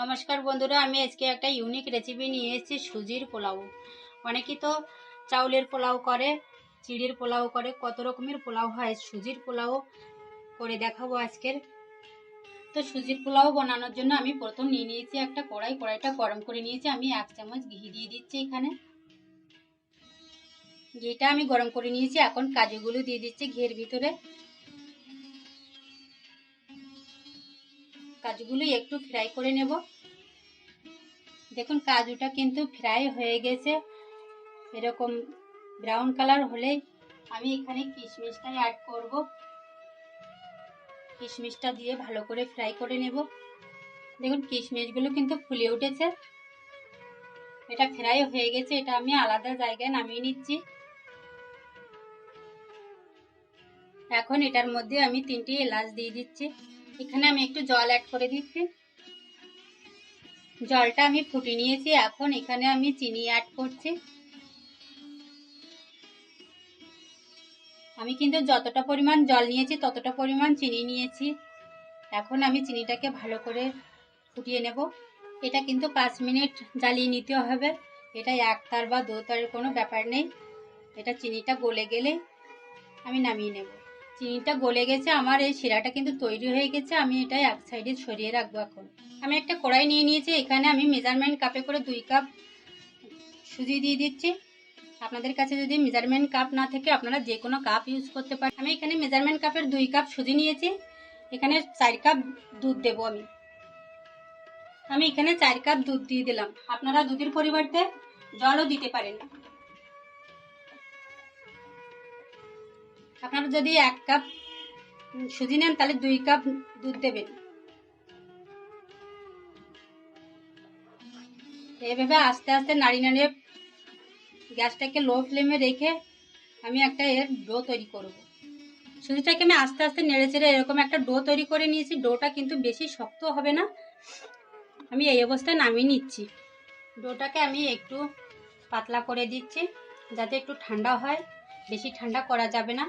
নমস্কার বন্ধুরা, আমি আজকে একটা ইউনিক রেসিপি নিয়ে এসেছি, সুজির পোলাও। অনেকেই তো চাউলের পোলাও করে, চিড়ির পোলাও করে, কত রকমের পোলাও হয়, সুজির পোলাও করে দেখাবো আজকের। তো সুজির পোলাও বানানোর জন্য আমি প্রথম নিয়ে নিয়েছি একটা কড়াই, কড়াইটা গরম করে নিয়েছি, আমি এক চামচ ঘি দিয়ে দিচ্ছি এখানে। ঘিটা আমি গরম করে নিয়েছি, এখন কাজুগুলো দিয়ে দিচ্ছি ঘিয়ের ভিতরে। কাজুগুলো একটু ফ্রাই করে নেব। দেখুন, কাজুটা কিন্তু ফ্রাই হয়ে গেছে। এরকম ব্রাউন কালার হলে আমি এখানে কিশমিশটাই অ্যাড করব। কিশমিশটা দিয়ে ভালো করে ফ্রাই করে নেব। দেখুন, কিশমিশগুলো কিন্তু ফুলে উঠেছে। এটা ফ্রাই হয়ে গেছে, এটা আমি আলাদা জায়গায় নামিয়ে নিচ্ছি। এখন এটার মধ্যে আমি তিনটি এলাচ দিয়ে দিচ্ছি। এখানে আমি একটু জল অ্যাড করে দিচ্ছি। জলটা আমি ফুটিয়ে নিয়েছি, এখন এখানে আমি চিনি অ্যাড করছি। আমি কিন্তু যতটা পরিমাণ জল নিয়েছি, ততটা পরিমাণ চিনি নিয়েছি। এখন আমি চিনিটাকে ভালো করে ফুটিয়ে নেব। এটা কিন্তু পাঁচ মিনিট জ্বালিয়ে নিতে হবে। এটা একতার বা দোতারের কোনো ব্যাপার নেই। এটা চিনিটা গলে গেলে আমি নামিয়ে নেব। চিনিটা গলে গেছে, আমার এই শিরাটা কিন্তু তৈরি হয়ে গেছে, আমি এটা এক সাইডে সরিয়ে রাখব এখন। আমি একটা কড়াই নিয়ে নিয়েছি, এখানে আমি মেজারমেন্ট কাপে করে দুই কাপ সুজি দিয়ে দিচ্ছি। আপনাদের কাছে যদি মেজারমেন্ট কাপ না থাকে, আপনারা যে কোনো কাপ ইউজ করতে পারেন। আমি এখানে মেজারমেন্ট কাপের দুই কাপ সুজি নিয়েছি, এখানে চার কাপ দুধ দেবো আমি। আমি এখানে চার কাপ দুধ দিয়ে দিলাম। আপনারা দুধের পরিবর্তে জলও দিতে পারেন। আপনারা যদি এক কাপ সুজি নেন, তাহলে দুই কাপ দুধ দেবেন। এইভাবে আস্তে আস্তে নাড়ি নাড়িয়ে গ্যাসটাকে লো ফ্লেমে রেখে আমি একটা এর ডো তৈরি করব। সুজিটাকে আমি আস্তে আস্তে নেড়ে চেড়ে এরকম একটা ডো তৈরি করে নিয়েছি। ডোটা কিন্তু বেশি শক্ত হবে না। আমি এই অবস্থায় নামিয়ে নিচ্ছি। ডোটাকে আমি একটু পাতলা করে দিচ্ছি, যাতে একটু ঠান্ডা হয়। বেশি ঠান্ডা করা যাবে না।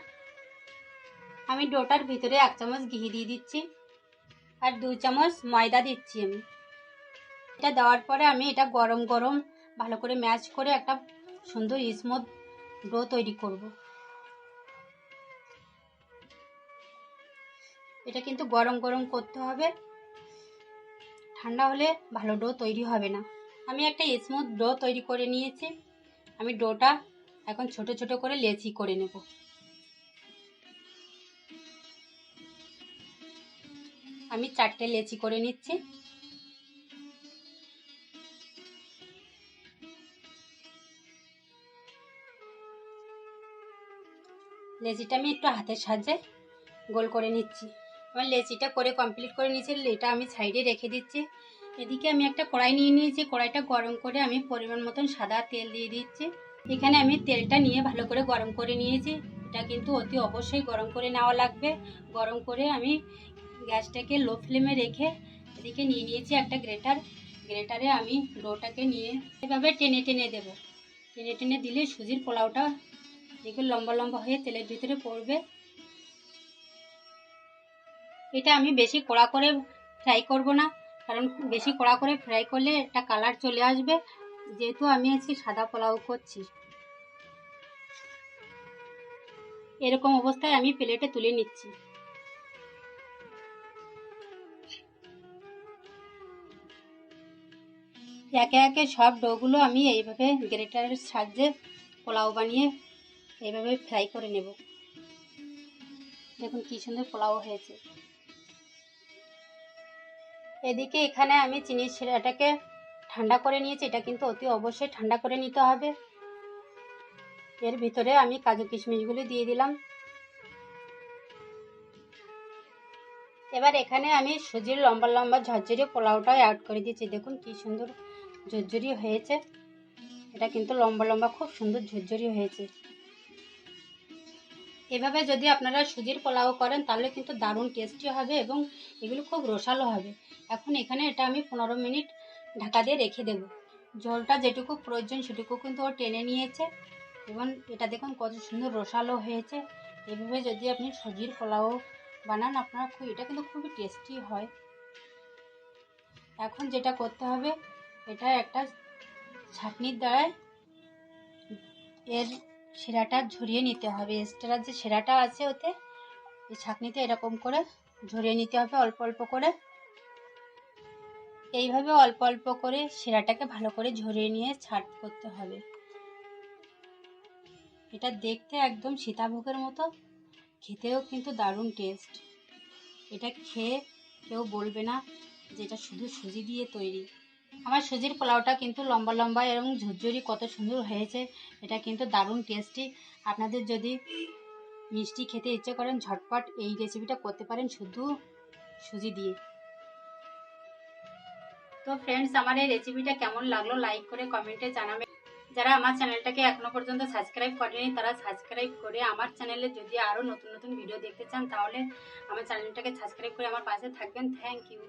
আমি ডোটার ভিতরে এক চামচ ঘি দিয়ে দিচ্ছি আর দুই চামচ ময়দা দিচ্ছি আমি। এটা দেওয়ার পরে আমি এটা গরম গরম ভালো করে ম্যাচ করে একটা সুন্দর স্মুথ ডো তৈরি করব। এটা কিন্তু গরম গরম করতে হবে। ঠান্ডা হলে ভালো ডো তৈরি হবে না। আমি একটা স্মুথ ডো তৈরি করে নিয়েছি। আমি ডোটা এখন ছোট ছোট করে লেচি করে নেব। আমি চারটে লেচি করে নিচ্ছি। লেচিটা আমি একটু হাতের সাহায্যে গোল করে নিচ্ছি। আমার লেচিটা করে কমপ্লিট করে নিয়েছি, এটা আমি সাইডে রেখে দিচ্ছি। এদিকে আমি একটা কড়াই নিয়ে নিয়েছি, কড়াইটা গরম করে আমি পরিমাণ মতন সাদা তেল দিয়ে দিচ্ছি। এখানে আমি তেলটা নিয়ে ভালো করে গরম করে নিয়েছি। এটা কিন্তু অতি অবশ্যই গরম করে নেওয়া লাগবে। গরম করে আমি গ্যাসটাকে লো ফ্লেমে রেখে এদিকে নিয়ে নিয়েছি একটা গ্রেটার। গ্রেটারে আমি ডোটাকে নিয়ে এভাবে টেনে টেনে দেব। টেনে টেনে দিলে সুজির পোলাওটা দেখে লম্বা লম্বা হয়ে তেলের ভিতরে পড়বে। এটা আমি বেশি কড়া করে ফ্রাই করব না, কারণ বেশি কড়া করে ফ্রাই করলে একটা কালার চলে আসবে। যেহেতু আমি আজকে সাদা পোলাও করছি। এরকম অবস্থায় আমি প্লেটে তুলে নিচ্ছি। একে একে সব ডোগুলো আমি এইভাবে গ্রেটারের সাহায্যে পোলাও বানিয়ে এইভাবে ফ্রাই করে নেব। দেখুন কি সুন্দর পোলাও হয়েছে। এদিকে এখানে আমি চিনি শিরাটাকে ঠান্ডা করে নিয়েছি, এটা কিন্তু অতি অবশ্যই ঠান্ডা করে নিতে হবে। এর ভিতরে আমি কাজু কিশমিশগুলি দিয়ে দিলাম। এবার এখানে আমি সুজির লম্বা লম্বা ঝরঝরে পোলাওটাও অ্যাড করে দিয়েছি। দেখুন কি সুন্দর ঝরঝরি হয়েছে। এটা কিন্তু লম্বা লম্বা, খুব সুন্দর ঝরঝরি হয়েছে। এভাবে যদি আপনারা সুজির পোলাও করেন, তাহলে কিন্তু দারুণ টেস্টি হবে এবং এগুলো খুব রসালো হবে। এখন এখানে এটা আমি পনেরো মিনিট ঢাকা দিয়ে রেখে দেব। জলটা যেটুকু প্রয়োজন সেটুকু কিন্তু ও টেনে নিয়েছে। এবং এটা দেখুন কত সুন্দর রসালো হয়েছে। এভাবে যদি আপনি সুজির পোলাও বানান, আপনারা খুব, এটা কিন্তু খুবই টেস্টি হয়। এখন যেটা করতে হবে এটা একটা ছাঁকনির দ্বারায় এর শিরাটা ঝরিয়ে নিতে হবে। এক্সট্রা যে সেরাটা আছে ওতে, এই ছাঁকনিতে এরকম করে ঝরিয়ে নিতে হবে অল্প অল্প করে। এইভাবে অল্প অল্প করে সেরাটাকে ভালো করে ঝরিয়ে নিয়ে ছাট করতে হবে। এটা দেখতে একদম সীতাভোগের মতো, খেতেও কিন্তু দারুণ টেস্ট এটা খেয়ে কেউ বলবে না যে এটা শুধু সুজি দিয়ে তৈরি। আমার সুজির পোলাওটা কিন্তু লম্বা লম্বা এবং ঝুরঝুরি কত সুন্দর হয়েছে, এটা কিন্তু দারুণ টেস্টি আপনাদের যদি মিষ্টি খেতে ইচ্ছে করেন, ঝটপট এই রেসিপিটা করতে পারেন শুধু সুজি দিয়ে। তো ফ্রেন্ডস আমার এই রেসিপিটা কেমন লাগল লাইক করে কমেন্টে জানাবে যারা আমার চ্যানেলটাকে এখনও পর্যন্ত সাবস্ক্রাইব করেনি, তারা সাবস্ক্রাইব করে আমার চ্যানেলে যদি আরও নতুন নতুন ভিডিও দেখতে চান, তাহলে আমার চ্যানেলটাকে সাবস্ক্রাইব করে আমার পাশে থাকবেন। Thank you